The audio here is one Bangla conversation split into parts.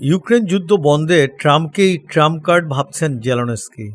ইউক্রেন যুদ্ধ বন্ধে ট্রাম্পকেই ট্রাম্প কার্ড ভাবছেন জেলনস্কি।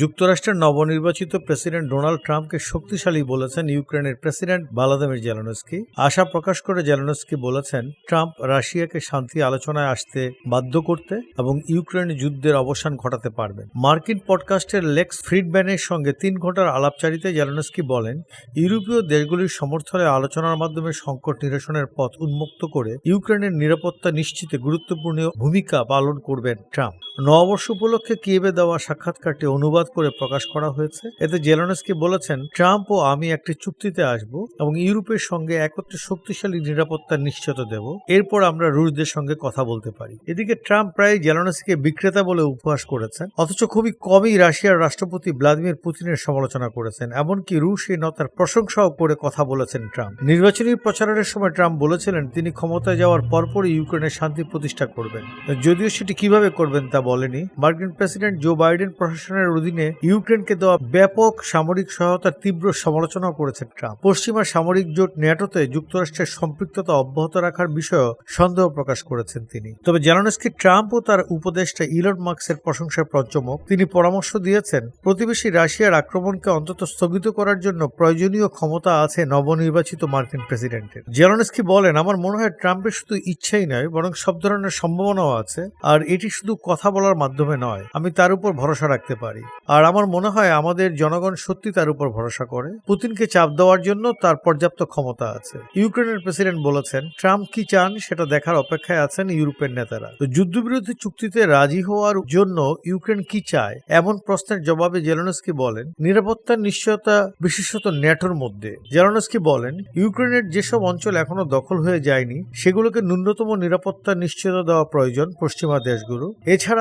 যুক্তরাষ্ট্রের নবনির্বাচিত প্রেসিডেন্ট ডোনাল্ড ট্রাম্পকে শক্তিশালী বলেছেন ইউক্রেনের প্রেসিডেন্ট ভালাদিমির জেলনস্কি। আশা প্রকাশ করে জেলনস্কি বলেছেন, ট্রাম্প রাশিয়াকে শান্তি আলোচনায় আসতে বাধ্য করতে এবং ইউক্রেন যুদ্ধের অবসান ঘটাতে পারবেন। মার্কিন পডকাস্টের লেক্স ফ্রিডম্যানের সঙ্গে তিন ঘণ্টার আলাপচারিতায় জেলনস্কি বলেন, ইউরোপীয় দেশগুলির সমর্থনে আলোচনার মাধ্যমে সংকট নিরসনের পথ উন্মুক্ত করে ইউক্রেনের নিরাপত্তা নিশ্চিতে গুরুত্বপূর্ণ ভূমিকা পালন করবেন ট্রাম্প। নববর্ষ উপলক্ষে কিয়েভে দেওয়া সাক্ষাৎকারটি অনুবাদ করে প্রকাশ করা হয়েছে। এতে জেলনস্কি বলেছেন, ট্রাম্প ও আমি একটি চুক্তিতে আসব এবং ইউরোপের সঙ্গে একত্রে শক্তিশালী নিরাপত্তার নিশ্চয়তা দেব। এরপর আমরা রুশদের সঙ্গে কথা বলতে পারি। এদিকে ট্রাম্প প্রায় জেলনস্কিকে বিক্রেতা বলে উপহাস করেছেন, অথচ খুবই কমই রাশিয়ার রাষ্ট্রপতি ভ্লাদিমির পুতিনের সমালোচনা করেছেন, এমনকি রুশ এই নতার প্রশংসাও করে কথা বলেছেন ট্রাম্প। নির্বাচনী প্রচারের সময় ট্রাম্প বলেছিলেন, তিনি ক্ষমতায় যাওয়ার পরপরই ইউক্রেনের শান্তি প্রতিষ্ঠা করবেন। যদিও সেটি কীভাবে করবেন তা বলেনি। মার্কিন প্রেসিডেন্ট জো বাইডেন প্রশাসনের অধীনে ইউক্রেনকে দেওয়া ব্যাপক সামরিক সহায়তার তীব্র সমালোচনা করেছেন ট্রাম্প। পশ্চিমা সামরিক জোট ন্যাটোতে যুক্তরাষ্ট্রের সম্পৃক্ততা অব্যাহত রাখার বিষয়েও সন্দেহ প্রকাশ করেছেন তিনি। তবে জানানস্কি ট্রাম্প ও তার উপদেষ্টা ইলন মার্কসের প্রশংসায় পঞ্চমক তিনি পরামর্শ দিয়েছেন, প্রতিবেশী রাশিয়ার আক্রমণকে অন্তত স্থগিত করার জন্য প্রয়োজনীয় ক্ষমতা আছে নবনির্বাচিত মার্কিন প্রেসিডেন্টের। জেলনস্কি বলেন, আমার মনে হয় ট্রাম্পের শুধু ইচ্ছাই নয়, বরং সব ধরনের সম্ভাবনাও আছে। আর এটি শুধু কথা বলার মাধ্যমে নয়, আমি তার উপর ভরসা রাখতে পারি। আর আমার মনে হয় আমাদের জনগণ সত্যি তার উপর ভরসা করে। পুতিনকে চাপ দেওয়ার জন্য তার পর্যাপ্ত ক্ষমতা আছে। ইউক্রেনের প্রেসিডেন্ট বলেছেন, ট্রাম্প কি চান সেটা দেখার অপেক্ষায় আছেন ইউরোপের নেতারা। তো যুদ্ধবিরোধী চুক্তিতে রাজি হওয়ার জন্য ইউক্রেন কি চায়? এমন প্রশ্নের জবাবে জেলনস্কি বলেন নিরাপত্তার নিশ্চয়তা বিশেষত ন্যাটোর মধ্যে। জেলনস্কি বলেন, ইউক্রেনের যেসব অঞ্চল এখনও দখল হয়ে যায়নি, সেগুলোকে ন্যূনতম নিরাপত্তা, নিশ্চয়তা দেওয়া প্রয়োজন পশ্চিমা দেশগুলো।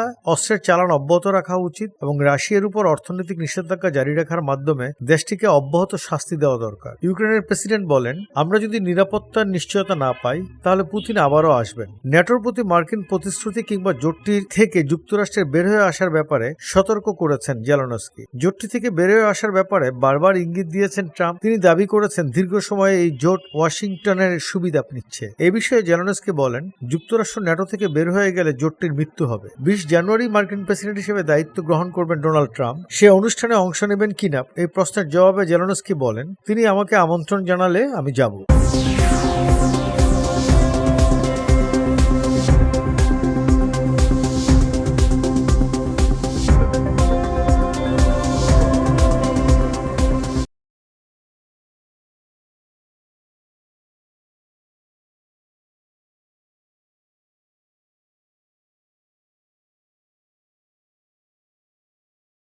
এছাড়া অস্ত্রের চালান অব্যাহত রাখা উচিত এবং রাশিয়ার উপর অর্থনৈতিক নিষেধাজ্ঞা জারি রাখার মাধ্যমে দেশটিকে অব্যাহত শাস্তি দেওয়া দরকার। ইউক্রেনের প্রেসিডেন্ট বলেন, আমরা যদি নিরাপত্তার নিশ্চয়তা না পাই, তাহলে পুতিন আবারও আসবেন। ন্যাটোর প্রতি মার্কিন প্রতিশ্রুতি কিংবা জোটটির থেকে যুক্তরাষ্ট্রের বের হয়ে আসার ব্যাপারে সতর্ক করেছেন জেলনস্কি। জোটটি থেকে বের হয়ে আসার ব্যাপারে বারবার ইঙ্গিত দিয়েছেন ট্রাম্প। তিনি দাবি করেছেন, দীর্ঘ সময়ে এই জোট ওয়াশিংটনের সুবিধা নিচ্ছে। এ বিষয়ে জেলনস্কি বলেন, যুক্তরাষ্ট্র ন্যাটো থেকে বের হয়ে গেলে জোটটির মৃত্যু হবে। বিশ জানুয়ারি মার্কিন প্রেসিডেন্ট হিসেবে দায়িত্ব গ্রহণ করবেন ডোনাল্ড ট্রাম্প। সে অনুষ্ঠানে অংশ নেবেন কিনা, এই প্রশ্নের জবাবে জেলানস্কি বলেন, তিনি আমাকে আমন্ত্রণ জানালে আমি যাব।